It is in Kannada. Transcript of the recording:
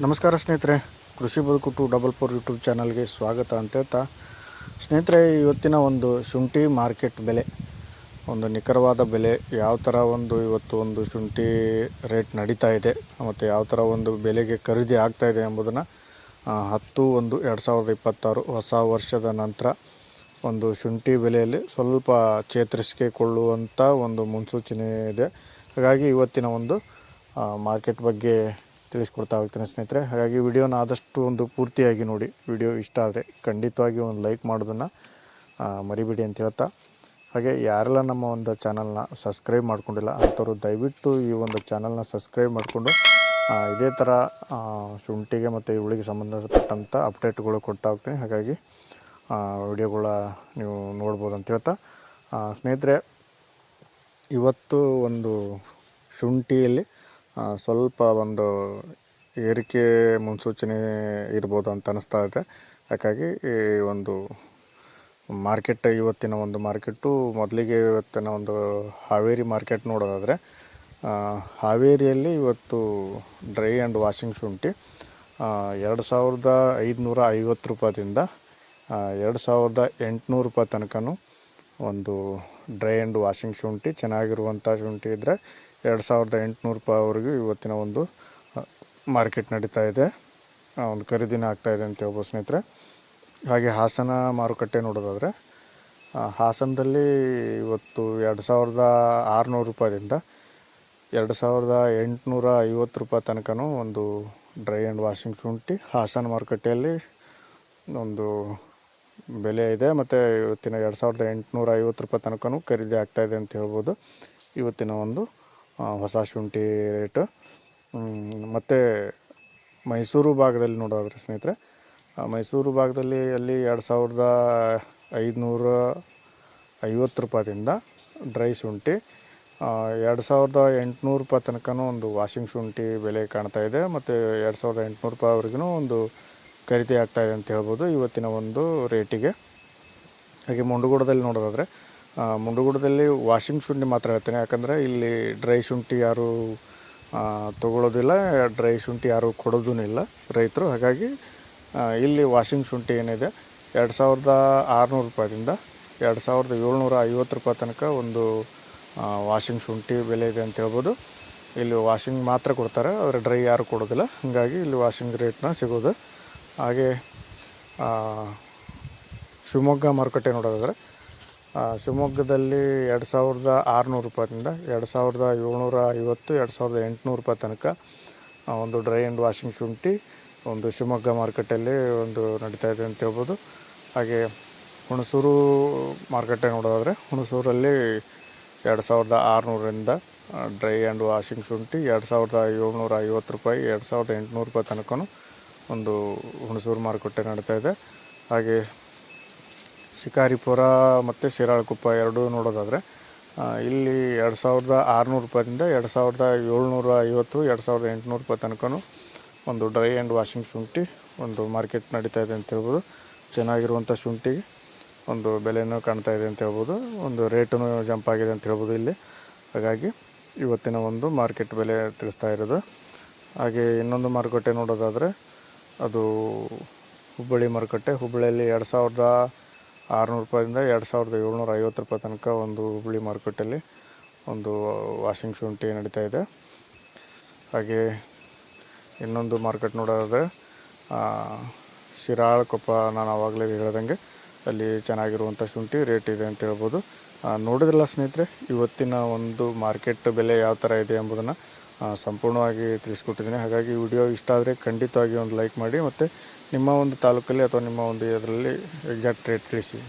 ನಮಸ್ಕಾರ ಸ್ನೇಹಿತರೆ. ಕೃಷಿ ಬದುಕುಟು ಡಬಲ್ ಫೋರ್ ಯೂಟ್ಯೂಬ್ ಚಾನಲ್ಗೆ ಸ್ವಾಗತ ಅಂತ ಹೇಳ್ತಾ. ಸ್ನೇಹಿತರೆ, ಇವತ್ತಿನ ಒಂದು ಶುಂಠಿ ಮಾರ್ಕೆಟ್ ಬೆಲೆ, ಒಂದು ನಿಖರವಾದ ಬೆಲೆ, ಯಾವ ಥರ ಒಂದು ಇವತ್ತು ಒಂದು ಶುಂಠಿ ರೇಟ್ ನಡೀತಾ ಇದೆ, ಮತ್ತು ಯಾವ ಥರ ಒಂದು ಬೆಲೆಗೆ ಖರೀದಿ ಆಗ್ತಾ ಇದೆ ಎಂಬುದನ್ನು ಹತ್ತು ಒಂದು ಎರಡು ಸಾವಿರದ ಇಪ್ಪತ್ತಾರು ಹೊಸ ವರ್ಷದ ನಂತರ ಒಂದು ಶುಂಠಿ ಬೆಲೆಯಲ್ಲಿ ಸ್ವಲ್ಪ ಚೇತರಿಸಿಕೊಳ್ಳುವಂಥ ಒಂದು ಮುನ್ಸೂಚನೆ ಇದೆ. ಹಾಗಾಗಿ ಇವತ್ತಿನ ಒಂದು ಮಾರ್ಕೆಟ್ ಬಗ್ಗೆ ತಿಳಿಸ್ಕೊಡ್ತಾ ಹೋಗ್ತೇನೆ ಸ್ನೇಹಿತರೆ. ಹಾಗಾಗಿ ವಿಡಿಯೋನ ಆದಷ್ಟು ಒಂದು ಪೂರ್ತಿಯಾಗಿ ನೋಡಿ. ವಿಡಿಯೋ ಇಷ್ಟ ಆದರೆ ಖಂಡಿತವಾಗಿ ಒಂದು ಲೈಕ್ ಮಾಡೋದನ್ನು ಮರಿಬೇಡಿ ಅಂತ ಹೇಳ್ತಾ. ಹಾಗೆ ಯಾರೆಲ್ಲ ನಮ್ಮ ಒಂದು ಚಾನಲ್ನ ಸಬ್ಸ್ಕ್ರೈಬ್ ಮಾಡ್ಕೊಂಡಿಲ್ಲ ಅಂಥವ್ರು ದಯವಿಟ್ಟು ಈ ಒಂದು ಚಾನಲ್ನ ಸಬ್ಸ್ಕ್ರೈಬ್ ಮಾಡಿಕೊಂಡು ಇದೇ ಥರ ಶುಂಠಿಗೆ ಮತ್ತು ಇವಳಿಗೆ ಸಂಬಂಧಪಟ್ಟಂಥ ಅಪ್ಡೇಟ್ಗಳು ಕೊಡ್ತಾ ಹೋಗ್ತೀನಿ. ಹಾಗಾಗಿ ವಿಡಿಯೋಗಳ ನೀವು ನೋಡ್ಬೋದು ಅಂತ ಹೇಳ್ತಾ. ಸ್ನೇಹಿತರೆ, ಇವತ್ತು ಒಂದು ಶುಂಠಿಯಲ್ಲಿ ಸ್ವಲ್ಪ ಒಂದು ಏರಿಕೆ ಮುನ್ಸೂಚನೆ ಇರ್ಬೋದು ಅಂತ ಅನಿಸ್ತಾ ಇದೆ. ಹಾಗಾಗಿ ಈ ಒಂದು ಮಾರ್ಕೆಟ್ ಇವತ್ತಿನ ಒಂದು ಮಾರ್ಕೆಟು ಮೊದಲಿಗೆ ಇವತ್ತಿನ ಒಂದು ಹಾವೇರಿ ಮಾರ್ಕೆಟ್ ನೋಡೋದಾದರೆ ಹಾವೇರಿಯಲ್ಲಿ ಇವತ್ತು ಡ್ರೈ ಆ್ಯಂಡ್ ವಾಷಿಂಗ್ ಶುಂಠಿ ಎರಡು ಸಾವಿರದ ಐದುನೂರ ಐವತ್ತು ರೂಪಾಯಿಂದ ಎರಡು ಸಾವಿರದ ಎಂಟುನೂರು ರೂಪಾಯಿ ತನಕನೂ ಒಂದು ಡ್ರೈ ಆ್ಯಂಡ್ ವಾಷಿಂಗ್ ಶುಂಠಿ, ಚೆನ್ನಾಗಿರುವಂಥ ಶುಂಠಿ ಇದ್ದರೆ ಎರಡು ಸಾವಿರದ ಎಂಟುನೂರು ರೂಪಾಯಿವರೆಗೂ ಇವತ್ತಿನ ಒಂದು ಮಾರ್ಕೆಟ್ ನಡೀತಾ ಇದೆ. ಒಂದು ಖರೀದಿನ ಆಗ್ತಾ ಇದೆ ಅಂತ ಹೇಳ್ಬೋದು ಸ್ನೇಹಿತರೆ. ಹಾಗೆ ಹಾಸನ ಮಾರುಕಟ್ಟೆ ನೋಡೋದಾದರೆ ಹಾಸನದಲ್ಲಿ ಇವತ್ತು ಎರಡು ಸಾವಿರದ ಆರುನೂರು ರೂಪಾಯಿಂದ ಎರಡು ಸಾವಿರದ ಎಂಟುನೂರ ಐವತ್ತು ರೂಪಾಯಿ ತನಕನೂ ಒಂದು ಡ್ರೈ ಆ್ಯಂಡ್ ವಾಷಿಂಗ್ ಶುಂಠಿ ಹಾಸನ ಮಾರುಕಟ್ಟೆಯಲ್ಲಿ ಒಂದು ಬೆಲೆ ಇದೆ, ಮತ್ತು ಇವತ್ತಿನ ಎರಡು ಸಾವಿರದ ಎಂಟುನೂರ ಐವತ್ತು ರೂಪಾಯಿ ತನಕನೂ ಖರೀದಿ ಆಗ್ತಾಯಿದೆ ಅಂತ ಹೇಳ್ಬೋದು. ಇವತ್ತಿನ ಒಂದು ಹೊಸ ಶುಂಠಿ ರೇಟು. ಮತ್ತು ಮೈಸೂರು ಭಾಗದಲ್ಲಿ ನೋಡೋದ್ರೆ ಸ್ನೇಹಿತರೆ ಮೈಸೂರು ಭಾಗದಲ್ಲಿ ಅಲ್ಲಿ ಎರಡು ಸಾವಿರದ ಐದುನೂರ ಐವತ್ತು ರೂಪಾಯಿಂದ ಡ್ರೈ ಶುಂಠಿ ಎರಡು ಸಾವಿರದ ಎಂಟುನೂರು ರೂಪಾಯಿ ತನಕನೂ ಒಂದು ವಾಷಿಂಗ್ ಶುಂಠಿ ಬೆಲೆ ಕಾಣ್ತಾ ಇದೆ, ಮತ್ತು ಎರಡು ಸಾವಿರದ ಎಂಟುನೂರು ರೂಪಾಯಿವರೆಗೂ ಒಂದು ಖರೀದಿ ಇದೆ ಅಂತ ಹೇಳ್ಬೋದು ಇವತ್ತಿನ ಒಂದು ರೇಟಿಗೆ. ಹಾಗೆ ಮುಂಡಗೋಡದಲ್ಲಿ ನೋಡೋದಾದರೆ ಮುಂಡಗೋಡದಲ್ಲಿ ವಾಷಿಂಗ್ ಶುಂಠಿ ಮಾತ್ರ ಹೇಳ್ತೇನೆ. ಯಾಕಂದರೆ ಇಲ್ಲಿ ಡ್ರೈ ಶುಂಠಿ ಯಾರು ತಗೊಳ್ಳೋದಿಲ್ಲ ಡ್ರೈ ಶುಂಠಿ ಯಾರು ಕೊಡೋದೂ ಇಲ್ಲ ರೈತರು. ಹಾಗಾಗಿ ಇಲ್ಲಿ ವಾಷಿಂಗ್ ಶುಂಠಿ ಏನಿದೆ, ಎರಡು ಸಾವಿರದ ಆರುನೂರು ರೂಪಾಯಿಂದ ಎರಡು ಸಾವಿರದ ಏಳ್ನೂರ ಐವತ್ತು ರೂಪಾಯಿ ತನಕ ಒಂದು ವಾಷಿಂಗ್ ಶುಂಠಿ ಬೆಲೆ ಇದೆ ಅಂತ ಹೇಳ್ಬೋದು. ಇಲ್ಲಿ ವಾಷಿಂಗ್ ಮಾತ್ರ ಕೊಡ್ತಾರೆ, ಆದರೆ ಡ್ರೈ ಯಾರು ಕೊಡೋದಿಲ್ಲ. ಹಾಗಾಗಿ ಇಲ್ಲಿ ವಾಷಿಂಗ್ ರೇಟ್ನ ಸಿಗೋದು ಹಾಗೆ ಶಿವಮೊಗ್ಗ ಮಾರುಕಟ್ಟೆ ನೋಡೋದಾದರೆ ಶಿವಮೊಗ್ಗದಲ್ಲಿ ಎರಡು ಸಾವಿರದ ಆರುನೂರು ರೂಪಾಯಿಂದ ಎರಡು ಸಾವಿರದ ಏಳ್ನೂರ ಐವತ್ತು, ಎರಡು ಸಾವಿರದ ಎಂಟುನೂರು ರೂಪಾಯಿ ತನಕ ಒಂದು ಡ್ರೈ ಆ್ಯಂಡ್ ವಾಷಿಂಗ್ ಶುಂಠಿ, ಒಂದು ಶಿವಮೊಗ್ಗ ಮಾರುಕಟ್ಟೆಯಲ್ಲಿ ಒಂದು ನಡೀತಾ ಇದೆ ಅಂತ ಹೇಳ್ಬೋದು. ಹಾಗೆ, ಹುಣಸೂರು ಮಾರುಕಟ್ಟೆ ನೋಡೋದಾದರೆ, ಹುಣಸೂರಲ್ಲಿ ಎರಡು ಸಾವಿರದ ಆರುನೂರರಿಂದ ಡ್ರೈ ಆ್ಯಂಡ್ ವಾಷಿಂಗ್ ಶುಂಠಿ ಎರಡು ಸಾವಿರದ ಏಳ್ನೂರ ಐವತ್ತು ರೂಪಾಯಿ, ಎರಡು ಸಾವಿರದ ಎಂಟುನೂರು ರೂಪಾಯಿ ತನಕನೂ ಒಂದು ಹುಣಸೂರು ಮಾರುಕಟ್ಟೆ ನಡೀತಾ ಇದೆ. ಹಾಗೆ ಶಿಕಾರಿಪುರ ಮತ್ತು ಶಿರಾಳಕೊಪ್ಪ ಎರಡೂ ನೋಡೋದಾದರೆ ಇಲ್ಲಿ ಎರಡು ಸಾವಿರದ ಆರುನೂರು ರೂಪಾಯಿಂದ ಎರಡು ಸಾವಿರದ ಏಳ್ನೂರ ಐವತ್ತು, ಎರಡು ಸಾವಿರದ ಎಂಟುನೂರು ರೂಪಾಯಿ ತನಕನೂ ಒಂದು ಡ್ರೈ ಆ್ಯಂಡ್ ವಾಷಿಂಗ್ ಶುಂಠಿ ಒಂದು ಮಾರ್ಕೆಟ್ ನಡೀತಾ ಇದೆ ಅಂತ ಹೇಳ್ಬೋದು. ಚೆನ್ನಾಗಿರುವಂಥ ಶುಂಠಿಗೆ ಒಂದು ಬೆಲೆನೂ ಕಾಣ್ತಾ ಇದೆ ಅಂತ ಹೇಳ್ಬೋದು. ಒಂದು ರೇಟೂ ಜಂಪ್ ಆಗಿದೆ ಅಂತ ಹೇಳ್ಬೋದು ಇಲ್ಲಿ. ಹಾಗಾಗಿ ಇವತ್ತಿನ ಒಂದು ಮಾರ್ಕೆಟ್ ಬೆಲೆ ತಿಳಿಸ್ತಾ ಇರೋದು. ಹಾಗೆ ಇನ್ನೊಂದು ಮಾರುಕಟ್ಟೆ ನೋಡೋದಾದರೆ ಅದು ಹುಬ್ಬಳ್ಳಿ ಮಾರುಕಟ್ಟೆ. ಹುಬ್ಬಳ್ಳಿಯಲ್ಲಿ ಎರಡು ಸಾವಿರದ ಆರುನೂರು ರೂಪಾಯಿಂದ ಎರಡು ಸಾವಿರದ ಏಳ್ನೂರ ಐವತ್ತು ರೂಪಾಯಿ ತನಕ ಒಂದು ಹುಬ್ಬಳ್ಳಿ ಮಾರುಕಟ್ಟೆಯಲ್ಲಿ ಒಂದು ವಾಷಿಂಗ್ ಶುಂಠಿ ನಡೀತಾ ಇದೆ. ಹಾಗೆ ಇನ್ನೊಂದು ಮಾರ್ಕೆಟ್ ನೋಡೋದಾದರೆ ಆ, ಶಿರಾಳಕೊಪ್ಪ ನಾನು ಆವಾಗಲೇ ಹೇಳ್ದಂಗೆ ಅಲ್ಲಿ ಚೆನ್ನಾಗಿರುವಂಥ ಶುಂಠಿ ರೇಟ್ ಇದೆ ಅಂತ ಹೇಳ್ಬೋದು. ನೋಡಿದ್ರಲ್ಲ ಸ್ನೇಹಿತರೆ ಇವತ್ತಿನ ಒಂದು ಮಾರ್ಕೆಟ್ ಬೆಲೆ ಯಾವ ಥರ ಇದೆ ಎಂಬುದನ್ನು ಸಂಪೂರ್ಣವಾಗಿ ತಿಳಿಸ್ಕೊಟ್ಟಿದ್ದೀನಿ. ಹಾಗಾಗಿ ವಿಡಿಯೋ ಇಷ್ಟ ಆದರೆ ಖಂಡಿತವಾಗಿ ಒಂದು ಲೈಕ್ ಮಾಡಿ ಮತ್ತು ನಿಮ್ಮ ಒಂದು ತಾಲೂಕಲ್ಲಿ ಅಥವಾ ನಿಮ್ಮ ಒಂದು ಇದರಲ್ಲಿ ಎಕ್ಸಾಕ್ಟ್ ರೇಟ್ ತಿಳಿಸಿ.